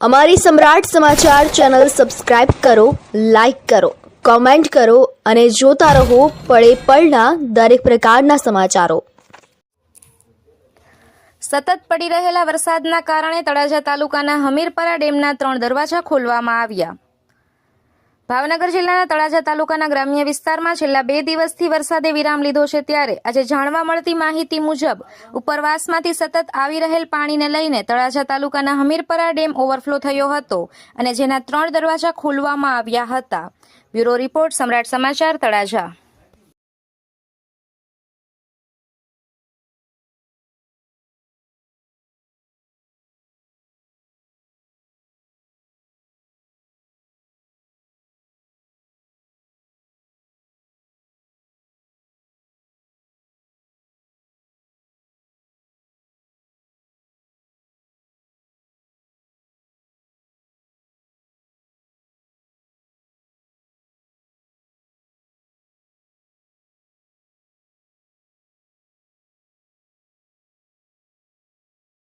અમારી Samrat Samachar channel subscribe કરો, like કરો, કોમેન્ટ કરો અને જોતા રહો પળે પળના દરેક પ્રકારના સમાચારો. સતત પડી રહેલા વરસાદના કારણે તળાજા તાલુકાના હમીરપરા ડેમના ત્રણ દરવાજા ખોલવામાં આવ્યા. ભાવનગર જિલ્લાના તળાજા તાલુકાના ગ્રામ્ય વિસ્તારમાં છેલ્લા બે દિવસથી વરસાદે વિરામ લીધો છે ત્યારે આજે જાણવા મળતી માહિતી મુજબ ઉપરવાસમાંથી સતત આવી રહેલ પાણીને લઈને તળાજા તાલુકાના હમીરપરા ડેમ ઓવરફ્લો થયો હતો અને જેના ત્રણ દરવાજા ખોલવામાં આવ્યા હતા. બ્યુરો રિપોર્ટ સમ્રાટ સમાચાર તળાજા.